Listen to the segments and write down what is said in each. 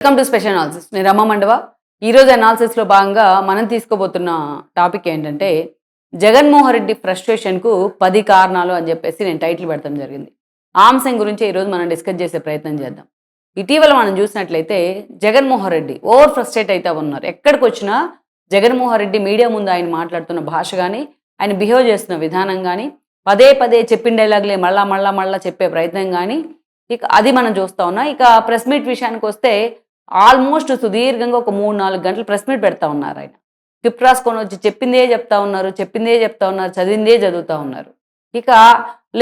Welcome to special analysis నేను రమ్మ మండవ. ఈరోజు అనాలిసిస్లో భాగంగా మనం తీసుకోబోతున్న టాపిక్ ఏంటంటే జగన్మోహన్ రెడ్డి ఫ్రస్ట్రేషన్కు పది కారణాలు అని చెప్పేసి నేను టైటిల్ పెడతాం జరిగింది. ఆంశం గురించి ఈరోజు మనం డిస్కస్ చేసే ప్రయత్నం చేద్దాం. ఇటీవల మనం చూసినట్లయితే జగన్మోహన్ రెడ్డి ఓవర్ ఫ్రస్ట్రేట్ అయితే ఉన్నారు. ఎక్కడికి వచ్చినా జగన్మోహన్ రెడ్డి మీడియా ముందు ఆయన మాట్లాడుతున్న భాష కానీ ఆయన బిహేవ్ చేస్తున్న విధానం కానీ పదే పదే చెప్పిన డైలాగ్లే మళ్ళా మళ్ళా మళ్ళా చెప్పే ప్రయత్నం కానీ ఇక అది మనం చూస్తా ఉన్నాం. ఇక ప్రెస్ మీట్ విషయానికి వస్తే ఆల్మోస్ట్ సుదీర్ఘంగా ఒక మూడు నాలుగు గంటలు ప్రెస్ మీట్ పెడతా ఉన్నారు ఆయన. స్క్రిప్ట్ రాసుకొని వచ్చి చెప్పిందే చెప్తా ఉన్నారు చెప్పిందే చెప్తా ఉన్నారు చదివిందే చదువుతా ఉన్నారు. ఇక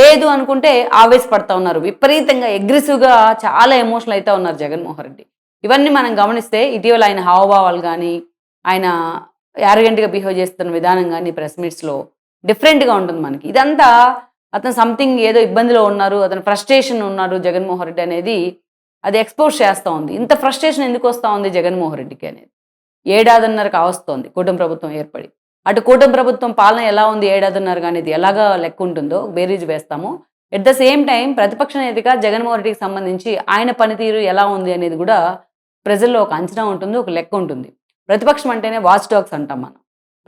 లేదు అనుకుంటే ఆవేశపడతా ఉన్నారు. విపరీతంగా అగ్రెసివ్గా చాలా ఎమోషనల్ అయితే ఉన్నారు జగన్మోహన్ రెడ్డి. ఇవన్నీ మనం గమనిస్తే ఇటీవల ఆయన హావభావాలు కానీ ఆయన యారగెంట్గా బిహేవ్ చేస్తున్న విధానం కానీ ప్రెస్ మీట్స్లో డిఫరెంట్గా ఉంటుంది మనకి. ఇదంతా అతను సంథింగ్ ఏదో ఇబ్బందిలో ఉన్నారు అతను ఫ్రస్ట్రేషన్ ఉన్నారు జగన్మోహన్ రెడ్డి అనేది అది ఎక్స్పోజ్ చేస్తూ ఉంది. ఇంత ఫ్రస్ట్రేషన్ ఎందుకు వస్తూ ఉంది జగన్మోహన్ రెడ్డికి అనేది? ఏడాదిన్నరకు అవస్తోంది కూటమి ప్రభుత్వం ఏర్పడి. అటు కూటమి ప్రభుత్వం పాలన ఎలా ఉంది ఏడాదిన్నర అనేది ఎలాగా లెక్క ఉంటుందో బేరీజ్ వేస్తాము ఎట్ ద సేమ్ టైం ప్రతిపక్ష నేతగా జగన్మోహన్ రెడ్డికి సంబంధించి ఆయన పనితీరు ఎలా ఉంది అనేది కూడా ప్రజల్లో ఒక అంచనా ఉంటుంది ఒక లెక్క ఉంటుంది. ప్రతిపక్షం అంటేనే వాచ్ డాగ్స్ అంటాం మనం.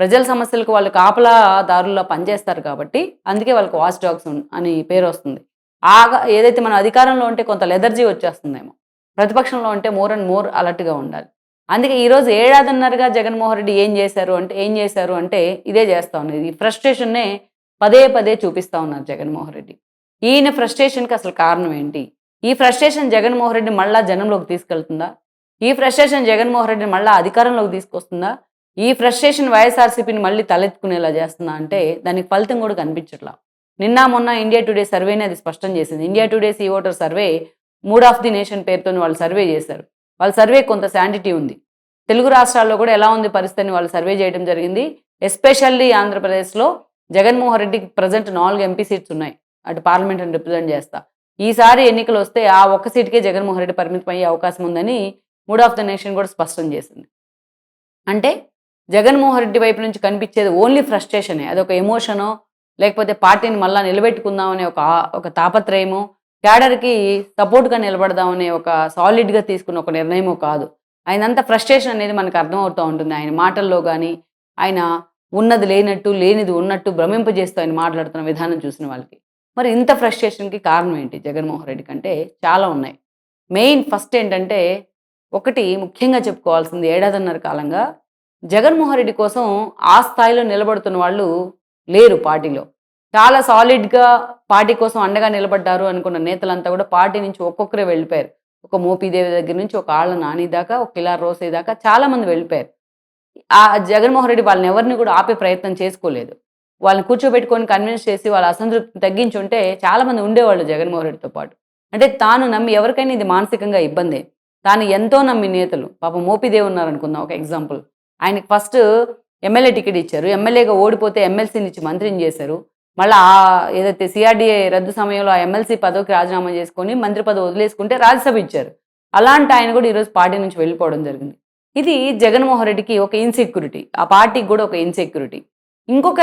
ప్రజల సమస్యలకు వాళ్ళు కాపలా దారుల్లో పనిచేస్తారు కాబట్టి అందుకే వాళ్ళకి వాచ్ డాగ్స్ అని పేరు వస్తుంది. ఆగా ఏదైతే మనం అధికారంలో ఉంటే కొంత లెదర్జీ వచ్చేస్తుందేమో. ప్రతిపక్షంలో ఉంటే మోర్ అండ్ మోర్ అలర్ట్గా ఉండాలి. అందుకే ఈరోజు ఏడాదిన్నరగా జగన్మోహన్ రెడ్డి ఏం చేశారు అంటే ఏం చేశారు అంటే ఇదే చేస్తా ఉన్నది. ఈ ఫ్రస్ట్రేషన్నే పదే పదే చూపిస్తా ఉన్నారు జగన్మోహన్ రెడ్డి. ఈయన ఫ్రస్ట్రేషన్కి అసలు కారణం ఏంటి? ఈ ఫ్రస్ట్రేషన్ జగన్మోహన్ రెడ్డి మళ్ళా జనంలోకి తీసుకెళ్తుందా? ఈ ఫ్రస్ట్రేషన్ జగన్మోహన్ రెడ్డిని మళ్ళీ అధికారంలోకి తీసుకొస్తుందా? ఈ ఫ్రస్ట్రేషన్ వైఎస్ఆర్సీపీని మళ్ళీ తలెత్తుకునేలా చేస్తుందా అంటే దానికి ఫలితం కూడా కనిపించట్లా. నిన్న మొన్న ఇండియా టుడే సర్వేని అది స్పష్టం చేసింది. India today C voter survey mood of the nation పేరుతో వాళ్ళు సర్వే చేశారు. వాళ్ళ సర్వే కొంత శాంటిటీ ఉంది. తెలుగు రాష్ట్రాల్లో కూడా ఎలా ఉంది పరిస్థితిని వాళ్ళు సర్వే చేయడం జరిగింది. ఎస్పెషల్లీ ఆంధ్రప్రదేశ్లో జగన్మోహన్ రెడ్డికి ప్రజెంట్ నాలుగు ఎంపీ సీట్స్ ఉన్నాయి. అటు పార్లమెంట్ని రిప్రజెంట్ చేస్తా. ఈసారి ఎన్నికలు వస్తే ఆ ఒక్క సీట్కే జగన్మోహన్ రెడ్డి పరిమితం అయ్యే అవకాశం ఉందని మూడ్ ఆఫ్ ద నేషన్ కూడా స్పష్టం చేసింది. అంటే జగన్మోహన్ రెడ్డి వైపు నుంచి కనిపించేది ఓన్లీ ఫ్రస్ట్రేషనే అదొక ఎమోషనో లేకపోతే పార్టీని మళ్ళా నిలబెట్టుకుందామనే ఒక ఒక తాపత్రయము క్యాడర్కి సపోర్ట్గా నిలబడదామనే ఒక సాలిడ్గా తీసుకున్న ఒక నిర్ణయమో కాదు. ఆయనంత ఫ్రస్ట్రేషన్ అనేది మనకు అర్థమవుతూ ఉంటుంది. ఆయన మాటల్లో కానీ ఆయన ఉన్నది లేనట్టు లేనిది ఉన్నట్టు భ్రమింపజేస్తూ ఆయన మాట్లాడుతున్న విధానం చూసిన వాళ్ళకి. మరి ఇంత ఫ్రస్ట్రేషన్కి కారణం ఏంటి? జగన్మోహన్ రెడ్డి కంటే చాలా ఉన్నాయి. మెయిన్ ఫస్ట్ ఏంటంటే ఒకటి ముఖ్యంగా చెప్పుకోవాల్సింది ఏడాదిన్నర కాలంగా జగన్మోహన్ రెడ్డి కోసం ఆ స్థాయిలో నిలబడుతున్న వాళ్ళు లేరు పార్టీలో. చాలా సాలిడ్గా పార్టీ కోసం అండగా నిలబడ్డారు అనుకున్న నేతలంతా కూడా పార్టీ నుంచి ఒక్కొక్కరే వెళ్ళిపోయారు. ఒక మోపీదేవి దగ్గర నుంచి ఒక ఆళ్ళ నాని దాకా ఒక కిలా రోసే దాకా చాలా మంది వెళ్ళిపోయారు. ఆ జగన్మోహన్ రెడ్డి వాళ్ళని ఎవరిని కూడా ఆపే ప్రయత్నం చేసుకోలేదు. వాళ్ళని కూర్చోబెట్టుకొని కన్విన్స్ చేసి వాళ్ళ అసంతృప్తిని తగ్గించుంటే చాలా మంది ఉండేవాళ్ళు జగన్మోహన్ రెడ్డితో పాటు. అంటే తాను నమ్మి ఎవరికైనా ఇది మానసికంగా ఇబ్బందే. తాను ఎంతో నమ్మి నేతలు. పాప మోపిదేవి ఉన్నారనుకుందాం ఒక ఎగ్జాంపుల్ ఆయనకి ఫస్ట్ ఎమ్మెల్యే టికెట్ ఇచ్చారు. ఎమ్మెల్యేగా ఓడిపోతే ఎమ్మెల్సీని ఇచ్చి మంత్రిని చేశారు. మళ్ళీ ఆ ఏదైతే సిఆర్డీఏ రద్దు సమయంలో ఆ ఎమ్మెల్సీ పదవికి రాజీనామా చేసుకొని మంత్రి పదవి వదిలేసుకుంటే రాజ్యసభ ఇచ్చారు. అలాంటి ఆయన కూడా ఈరోజు పార్టీ నుంచి వెళ్ళిపోవడం జరిగింది. ఇది జగన్మోహన్ రెడ్డికి ఒక ఇన్సెక్యూరిటీ ఆ పార్టీకి కూడా ఒక ఇన్సెక్యూరిటీ ఇంకొక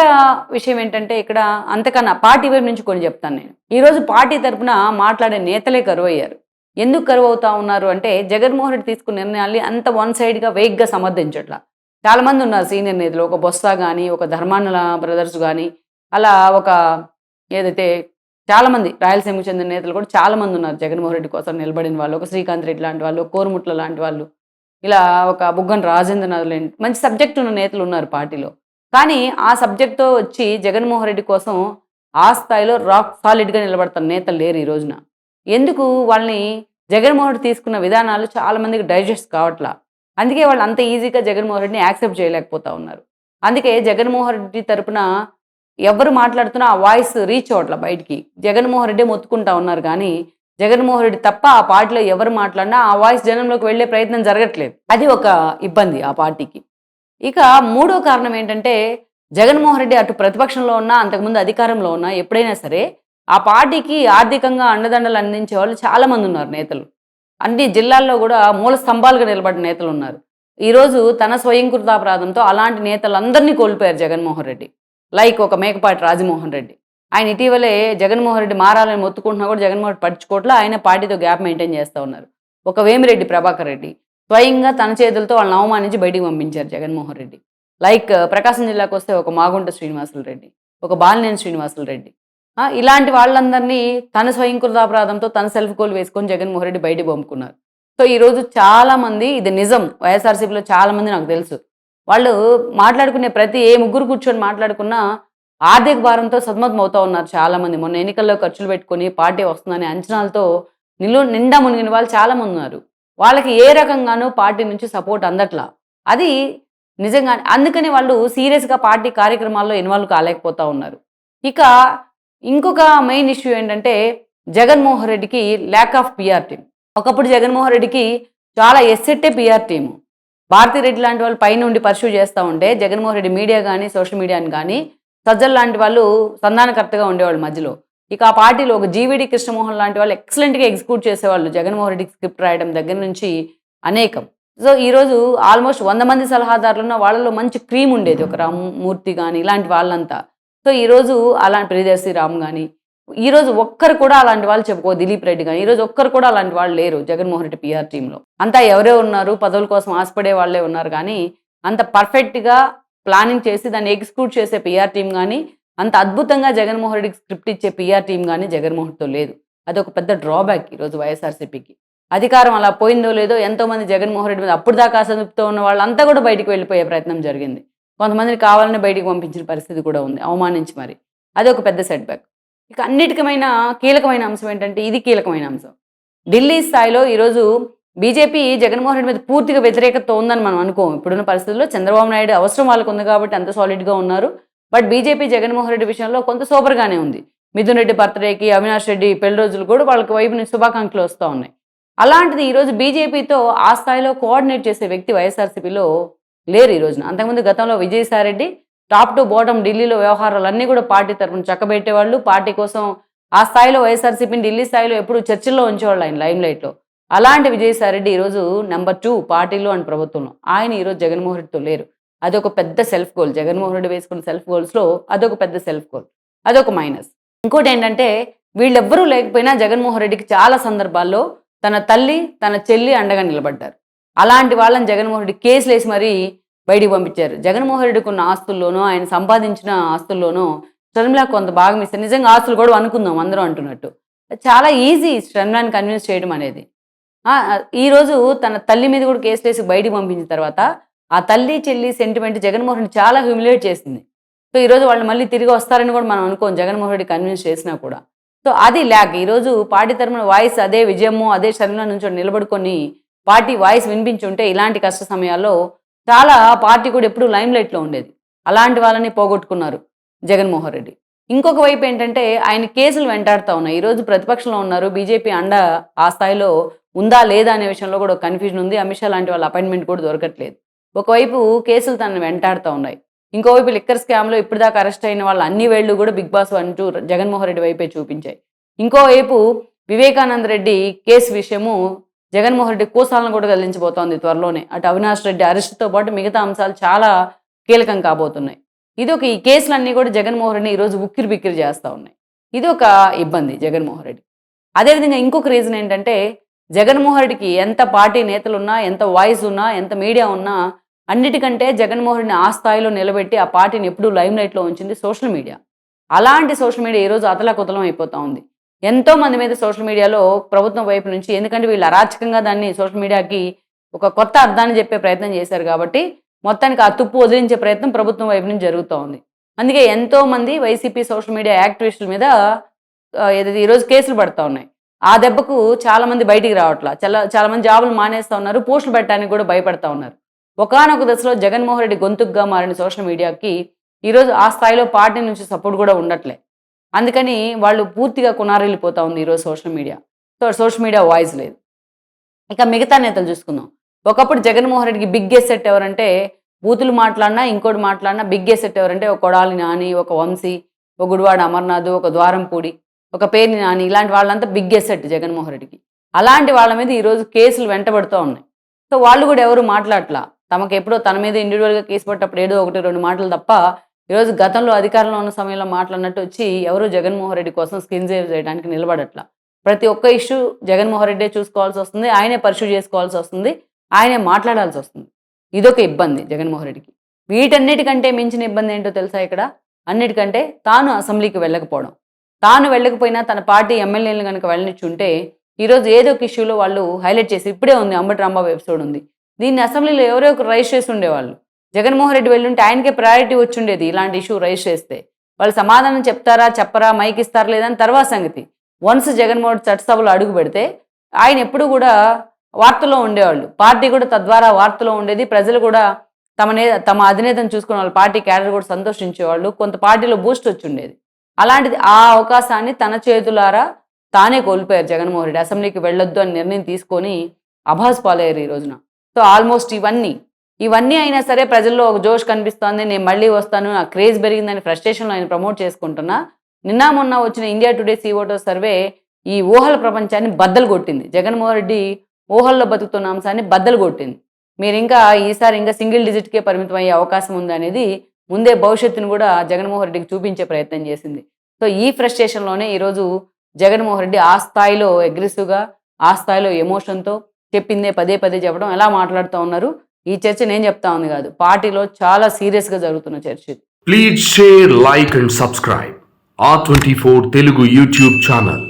విషయం ఏంటంటే ఇక్కడ అంతకన్నా పార్టీ వైపు నుంచి కొన్ని చెప్తాను నేను. ఈరోజు పార్టీ తరపున మాట్లాడే నేతలే కరువు అయ్యారు ఎందుకు కరువు అవుతా ఉన్నారు అంటే జగన్మోహన్ రెడ్డి తీసుకున్న నిర్ణయాల్ని అంత వన్ సైడ్గా వేగ్గా సమర్థించట్లా. చాలామంది ఉన్నారు సీనియర్ నేతలు. ఒక బొత్స కానీ ఒక ధర్మానుల బ్రదర్స్ కానీ అలా ఒక ఏదైతే చాలామంది రాయలసీమకు చెందిన నేతలు కూడా చాలామంది ఉన్నారు. జగన్మోహన్ రెడ్డి కోసం నిలబడిన వాళ్ళు ఒక శ్రీకాంత్ రెడ్డి లాంటి వాళ్ళు కోరుముట్ల లాంటి వాళ్ళు ఇలా ఒక బుగ్గన రాజేంద్రనాథ్ లాంటి మంచి సబ్జెక్ట్ ఉన్న నేతలు ఉన్నారు పార్టీలో. కానీ ఆ సబ్జెక్ట్తో వచ్చి జగన్మోహన్ రెడ్డి కోసం ఆ స్థాయిలో రాక్ సాలిడ్గా నిలబడతారు నేతలు లేరు ఈ రోజున. ఎందుకు వాళ్ళని జగన్మోహన్ రెడ్డి తీసుకున్న విధానాలు చాలామందికి డైజెస్ట్ కావట్లా? అందుకే వాళ్ళు అంత ఈజీగా జగన్మోహన్ రెడ్డిని యాక్సెప్ట్ చేయలేకపోతా ఉన్నారు. అందుకే జగన్మోహన్ రెడ్డి తరపున ఎవరు మాట్లాడుతున్నా ఆ వాయిస్ రీచ్ అవట్ల బయటికి. జగన్మోహన్ రెడ్డి మొత్తుకుంటా ఉన్నారు కానీ జగన్మోహన్ రెడ్డి తప్ప ఆ పార్టీలో ఎవరు మాట్లాడినా ఆ వాయిస్ జనంలోకి వెళ్ళే ప్రయత్నం జరగట్లేదు. అది ఒక ఇబ్బంది ఆ పార్టీకి. ఇక మూడో కారణం ఏంటంటే జగన్మోహన్ రెడ్డి అటు ప్రతిపక్షంలో ఉన్నా అంతకుముందు అధికారంలో ఉన్నా ఎప్పుడైనా సరే ఆ పార్టీకి ఆర్థికంగా అండదండలు అందించే వాళ్ళు చాలా మంది ఉన్నారు నేతలు. అన్ని జిల్లాల్లో కూడా మూల స్తంభాలుగా నిలబడిన నేతలు ఉన్నారు. ఈరోజు తన స్వయంకృతాపరాధంతో అలాంటి నేతలందరినీ కోల్పోయారు జగన్మోహన్ రెడ్డి. లైక్ ఒక మేకపాటి రాజమోహన్ రెడ్డి. ఆయన ఇటీవలే జగన్మోహన్ రెడ్డి మారాలని మొత్తుకుంటున్నా కూడా జగన్మోహన్ రెడ్డి పట్టించుకోవట్లా ఆయన పార్టీతో గ్యాప్ మెయింటైన్ చేస్తూ ఉన్నారు. ఒక వేమిరెడ్డి ప్రభాకర్ రెడ్డి స్వయంగా తన చేతులతో వాళ్ళని అవమానించి బయటికి పంపించారు జగన్మోహన్ రెడ్డి. లైక్ ప్రకాశం జిల్లాకు వస్తే ఒక మాగుంట శ్రీనివాసులు రెడ్డి ఒక బాలినేని శ్రీనివాసులు రెడ్డి ఇలాంటి వాళ్ళందరినీ తన స్వయం కృతాపరాధంతో తన సెల్ఫ్ గోల్ వేసుకొని జగన్మోహన్ రెడ్డి బయట పంపుకున్నారు. సో ఈరోజు చాలామంది ఇది నిజం వైఎస్ఆర్సీపీలో చాలామంది నాకు తెలుసు వాళ్ళు మాట్లాడుకునే ప్రతి ఏ ముగ్గురు కూర్చొని మాట్లాడుకున్నా ఆర్థిక భారంతో సద్మతం అవుతా ఉన్నారు చాలామంది మొన్న ఎన్నికల్లో ఖర్చులు పెట్టుకొని పార్టీ వస్తుందనే అంచనాలతో నిలు నిండా మునిగిన వాళ్ళు చాలా మంది ఉన్నారు. వాళ్ళకి ఏ రకంగానూ పార్టీ నుంచి సపోర్ట్ అందట్లా. అది నిజంగా అందుకని వాళ్ళు సీరియస్గా పార్టీ కార్యక్రమాల్లో ఇన్వాల్వ్ కాలేకపోతా ఉన్నారు. ఇక ఇంకొక మెయిన్ ఇష్యూ ఏంటంటే జగన్మోహన్ రెడ్డికి ల్యాక్ ఆఫ్ పిఆర్ టీమ్ ఒకప్పుడు జగన్మోహన్ రెడ్డికి చాలా ఎస్సెట్టే పిఆర్ టీము భారతీ రెడ్డి లాంటి వాళ్ళు పైనుండి పర్సూ చేస్తూ ఉంటే జగన్మోహన్ రెడ్డి మీడియా కానీ సోషల్ మీడియాని కానీ సజ్జల్ లాంటి వాళ్ళు సంధానకర్తగా ఉండేవాళ్ళు మధ్యలో. ఇక ఆ పార్టీలో ఒక జీవీడి కృష్ణమోహన్ లాంటి వాళ్ళు ఎక్సలెంట్గా ఎగ్జిక్యూట్ చేసేవాళ్ళు జగన్మోహన్ రెడ్డికి స్క్రిప్ట్ రాయడం దగ్గర నుంచి అనేకం. సో ఈరోజు ఆల్మోస్ట్ వంద మంది సలహాదారులు ఉన్న వాళ్ళలో మంచి క్రీమ్ ఉండేది. ఒక రామ్మూర్తి కానీ ఇలాంటి వాళ్ళంతా. సో ఈరోజు అలాంటి ప్రియదర్శి రామ్ కానీ ఈరోజు ఒక్కరు కూడా అలాంటి వాళ్ళు చెప్పుకో దిలీప్ రెడ్డి కానీ ఈరోజు ఒక్కరు కూడా అలాంటి వాళ్ళు లేరు జగన్మోహన్ రెడ్డి పిఆర్ టీంలో అంతా ఎవరే ఉన్నారు పదవుల కోసం ఆశపడే వాళ్ళే ఉన్నారు కానీ అంత పర్ఫెక్ట్గా ప్లానింగ్ చేసి దాన్ని ఎగ్జిక్యూట్ చేసే పిఆర్ టీం కానీ అంత అద్భుతంగా జగన్మోహన్ రెడ్డికి స్క్రిప్ట్ ఇచ్చే పిఆర్ టీం కానీ జగన్మోహన్తో లేదు. అది ఒక పెద్ద డ్రాబ్యాక్ ఈరోజు వైఎస్ఆర్సీపీకి అధికారం అలా పోయిందో లేదో ఎంతో మంది జగన్మోహన్ రెడ్డి మీద అప్పుడు దాకా అసంతృప్తితో ఉన్న వాళ్ళంతా కూడా బయటికి వెళ్ళిపోయే ప్రయత్నం జరిగింది. కొంతమందిని కావాలని బయటికి పంపించిన పరిస్థితి కూడా ఉంది. అవమానించి మరి. అది ఒక పెద్ద సెట్ బ్యాక్ ఇక అన్నిటికమైన కీలకమైన అంశం ఏంటంటే ఇది కీలకమైన అంశం. ఢిల్లీ స్థాయిలో ఈరోజు బీజేపీ జగన్మోహన్ రెడ్డి మీద పూర్తిగా వ్యతిరేకత ఉందని మనం అనుకోం ఇప్పుడున్న పరిస్థితుల్లో చంద్రబాబు నాయుడు అవసరం వాళ్ళకు ఉంది కాబట్టి అంత సాలిడ్గా ఉన్నారు. బట్ బీజేపీ జగన్మోహన్ రెడ్డి విషయంలో కొంత సూపర్గానే ఉంది. మిథున్ రెడ్డి బర్త్డేకి అవినాష్ రెడ్డి పెళ్ళి రోజులు కూడా వాళ్ళకి వైపు నుంచి శుభాకాంక్షలు వస్తూ ఉన్నాయి. అలాంటిది ఈరోజు బీజేపీతో ఆ స్థాయిలో కోఆర్డినేట్ చేసే వ్యక్తి వైఎస్ఆర్సీపీలో లేరు ఈ రోజున. అంతకుముందు గతంలో విజయసాయిరెడ్డి టాప్ టు బాటం ఢిల్లీలో వ్యవహారాలు అన్నీ కూడా పార్టీ తరఫున చక్కబెట్టేవాళ్ళు. పార్టీ కోసం ఆ స్థాయిలో వైఎస్ఆర్సీపీని ఢిల్లీ స్థాయిలో ఎప్పుడు చర్చల్లో ఉంచేవాళ్ళు ఆయన లైమ్ లైట్లో. అలాంటి విజయసాయిరెడ్డి ఈరోజు నెంబర్ టూ పార్టీలో అండ్ ప్రభుత్వంలో. ఆయన ఈరోజు జగన్మోహన్ రెడ్డితో లేరు. అదొక పెద్ద సెల్ఫ్ గోల్. జగన్మోహన్ రెడ్డి వేసుకున్న సెల్ఫ్ గోల్స్లో అదొక పెద్ద సెల్ఫ్ గోల్. అదొక మైనస్. ఇంకోటి ఏంటంటే వీళ్ళెవ్వరూ లేకపోయినా జగన్మోహన్ రెడ్డికి చాలా సందర్భాల్లో తన తల్లి తన చెల్లి అండగా నిలబడ్డారు. అలాంటి వాళ్ళని జగన్మోహన్ రెడ్డి కేసులు వేసి మరీ బయటికి పంపించారు. జగన్మోహన్ రెడ్డికి ఉన్న ఆస్తుల్లోనూ ఆయన సంపాదించిన ఆస్తుల్లోనూ షర్మిలా కొంత భాగం ఇస్తే నిజంగా ఆస్తులు కూడా అనుకుందాం అందరూ అంటున్నట్టు. చాలా ఈజీ షర్మిలాని కన్విన్స్ చేయడం అనేది. ఈరోజు తన తల్లి మీద కూడా కేసులు వేసి బయటికి పంపించిన తర్వాత ఆ తల్లి చెల్లి సెంటిమెంట్ జగన్మోహన్ రెడ్డి చాలా హ్యూమిలేట్ చేసింది. సో ఈరోజు వాళ్ళు మళ్ళీ తిరిగి వస్తారని కూడా మనం అనుకోం జగన్మోహన్ రెడ్డి కన్విన్స్ చేసినా కూడా. సో అది ల్యాక్ ఈరోజు పార్టీ తరపున వాయిస్ అదే విజయము అదే శర్మిల నుంచి నిలబడుకొని పార్టీ వాయిస్ వినిపించుంటే ఇలాంటి కష్ట సమయాల్లో చాలా పార్టీ కూడా ఎప్పుడు లైమ్ లైట్లో ఉండేది. అలాంటి వాళ్ళని పోగొట్టుకున్నారు జగన్మోహన్ రెడ్డి. ఇంకొక వైపు ఏంటంటే ఆయన కేసులు వెంటాడుతూ ఉన్నాయి. ఈరోజు ప్రతిపక్షంలో ఉన్నారు. బీజేపీ అండ ఆ స్థాయిలో ఉందా లేదా అనే విషయంలో కూడా కన్ఫ్యూజన్ ఉంది. అమిత్ షా లాంటి వాళ్ళ అపాయింట్మెంట్ కూడా దొరకట్లేదు. ఒకవైపు కేసులు తనను వెంటాడుతూ ఉన్నాయి. ఇంకోవైపు లిక్కర్ స్కామ్లో ఇప్పటిదాకా అరెస్ట్ అయిన వాళ్ళ అన్ని వేళ్ళు కూడా బిగ్ బాస్ అంటూ జగన్మోహన్ రెడ్డి వైపే చూపించాయి. ఇంకోవైపు వివేకానంద రెడ్డి కేసు విషయము జగన్మోహన్ రెడ్డి కోసాలను కూడా కదిలించబోతోంది త్వరలోనే. అటు అవినాష్ రెడ్డి అరెస్టుతో పాటు మిగతా అంశాలు చాలా కీలకం కాబోతున్నాయి. ఇది ఒక ఈ కేసులన్నీ కూడా జగన్మోహన్ రెడ్డిని ఈరోజు ఉక్కిరి బిక్కిరి చేస్తూ ఉన్నాయి. ఇది ఒక ఇబ్బంది జగన్మోహన్ రెడ్డి. అదేవిధంగా ఇంకొక రీజన్ ఏంటంటే జగన్మోహన్ రెడ్డికి ఎంత పార్టీ నేతలు ఉన్నా ఎంత వాయిస్ ఉన్నా ఎంత మీడియా ఉన్నా అన్నిటికంటే జగన్మోహన్ రెడ్డిని ఆ స్థాయిలో నిలబెట్టి ఆ పార్టీని ఎప్పుడూ లైమ్ లైట్లో ఉంచింది సోషల్ మీడియా. అలాంటి సోషల్ మీడియా ఈరోజు అతలాకుతలం అయిపోతూ ఉంది. ఎంతో మంది మీద సోషల్ మీడియాలో ప్రభుత్వం వైపు నుంచి ఎందుకంటే వీళ్ళు అరాచకంగా దాన్ని సోషల్ మీడియాకి ఒక కొత్త అర్థాన్ని చెప్పే ప్రయత్నం చేశారు కాబట్టి మొత్తానికి ఆ తుప్పు వదిలించే ప్రయత్నం ప్రభుత్వం వైపు నుంచి జరుగుతూ ఉంది. అందుకే ఎంతో మంది వైసీపీ సోషల్ మీడియా యాక్టివిస్టుల మీద ఏదైతే ఈరోజు కేసులు పడతా ఉన్నాయి. ఆ దెబ్బకు చాలా మంది బయటికి రావట్లా. చాలా చాలా మంది జాబులు మానేస్తూ ఉన్నారు పోస్టులు పెట్టడానికి కూడా భయపడతా ఉన్నారు. ఒకానొక దశలో జగన్మోహన్ రెడ్డి గొంతుగ్గా మారిన సోషల్ మీడియాకి ఈరోజు ఆ స్థాయిలో పార్టీ నుంచి సపోర్ట్ కూడా ఉండట్లే. అందుకని వాళ్ళు పూర్తిగా కొనారెళ్ళిపోతా ఉంది ఈరోజు social media so social media voice లేదు. ఇక మిగతా నేతలు చూసుకుందాం. ఒకప్పుడు జగన్మోహన్ రెడ్డికి బిగ్ సెట్ ఎవరంటే బూతులు మాట్లాడినా ఇంకోటి మాట్లాడినా బిగ్ సెట్ ఎవరంటే ఒక కొడాలి నాని ఒక వంశీ ఒక గుడివాడ అమర్నాథ్ ఒక ద్వారంపూడి ఒక పేరుని నాని ఇలాంటి వాళ్ళంతా బిగ్ ఎసెట్ జగన్మోహన్ రెడ్డికి. అలాంటి వాళ్ళ మీద ఈరోజు కేసులు వెంటబడుతూ ఉన్నాయి. సో వాళ్ళు కూడా ఎవరు మాట్లాడట్లా? తమకు ఎప్పుడో తన మీద ఇండివిజువల్గా కేసు పట్టప్పుడు ఏదో ఒకటి రెండు మాటలు తప్ప ఈరోజు గతంలో అధికారంలో ఉన్న సమయంలో మాట్లాడినట్టు వచ్చి ఎవరు జగన్మోహన్ రెడ్డి కోసం స్కిన్ సేవ్ చేయడానికి నిలబడట్లా. ప్రతి ఒక్క ఇష్యూ జగన్మోహన్ రెడ్డే చూసుకోవాల్సి వస్తుంది ఆయనే పర్సూ చేసుకోవాల్సి వస్తుంది ఆయనే మాట్లాడాల్సి వస్తుంది. ఇదొక ఇబ్బంది జగన్మోహన్ రెడ్డికి. వీటన్నిటికంటే మించిన ఇబ్బంది ఏంటో తెలుసా ఇక్కడ? అన్నిటికంటే తాను అసెంబ్లీకి వెళ్ళకపోవడం. తాను వెళ్ళకపోయినా తన పార్టీ ఎమ్మెల్యేలు కనుక వెళ్ళనిచ్చుంటే ఈరోజు ఏదో ఒక ఇష్యూలో వాళ్ళు హైలైట్ చేసి ఇప్పుడే ఉంది అంబటి రాంబాబు ఎపిసోడ్ ఉంది. దీన్ని అసెంబ్లీలో ఎవరో ఒకరు రైజ్ చేసి ఉండేవాళ్ళు. జగన్మోహన్ రెడ్డి వెళ్ళుంటే ఆయనకే ప్రయారిటీ వచ్చిండేది ఇలాంటి ఇష్యూ రైజ్ చేస్తే. వాళ్ళు సమాధానం చెప్తారా చెప్పరా మైక్ ఇస్తారా లేదని తర్వాత సంగతి. వన్స్ జగన్మోహన్ చట్టసభలో అడుగు పెడితే ఆయన ఎప్పుడు కూడా వార్తల్లో ఉండేవాళ్ళు. పార్టీ కూడా తద్వారా వార్తలో ఉండేది. ప్రజలు కూడా తమ నే తమ అధినేతను చూసుకున్న వాళ్ళు పార్టీ క్యాడర్ కూడా సంతోషించేవాళ్ళు. కొంత పార్టీలో బూస్ట్ వచ్చి ఉండేది అలాంటిది ఆ అవకాశాన్ని తన చేతులారా తానే కోల్పోయారు జగన్మోహన్ రెడ్డి. అసెంబ్లీకి వెళ్ళొద్దు అని నిర్ణయం తీసుకొని అభాస్ పాలయ్యారు ఈ రోజున. సో ఆల్మోస్ట్ ఇవన్నీ ఇవన్నీ అయినా సరే ప్రజల్లో ఒక జోష్ కనిపిస్తోంది. నేను మళ్ళీ వస్తాను. నా క్రేజ్ పెరిగిందని ఫ్రస్ట్రేషన్లో ఆయన ప్రమోట్ చేసుకుంటున్నా. నిన్న మొన్న వచ్చిన ఇండియా టుడే సీఓటో సర్వే ఈ ఊహల ప్రపంచాన్ని బద్దలు కొట్టింది. జగన్మోహన్ రెడ్డి ఊహల్లో బతుకుతున్న అంశాన్ని బద్దలు కొట్టింది. మీరు ఇంకా ఈసారి ఇంకా సింగిల్ డిజిట్కే పరిమితం అయ్యే అవకాశం ఉంది అనేది ముందే భవిష్యత్తును కూడా జగన్మోహన్ రెడ్డికి చూపించే ప్రయత్నం చేసింది. సో ఈ ఫ్రస్ట్రేషన్లోనే ఈరోజు జగన్మోహన్ రెడ్డి ఆ స్థాయిలో అగ్రెసివ్గా ఆ స్థాయిలో ఎమోషన్తో చెప్పిందే పదే పదే చెప్పడం. ఎలా మాట్లాడుతూ ఉన్నారు? ఈ చర్చ నేను చెప్తా ఉంది కాదు పార్టీలో చాలా సీరియస్గా జరుగుతున్న చర్చ please share like and subscribe ఆ twenty four Telugu YouTube channel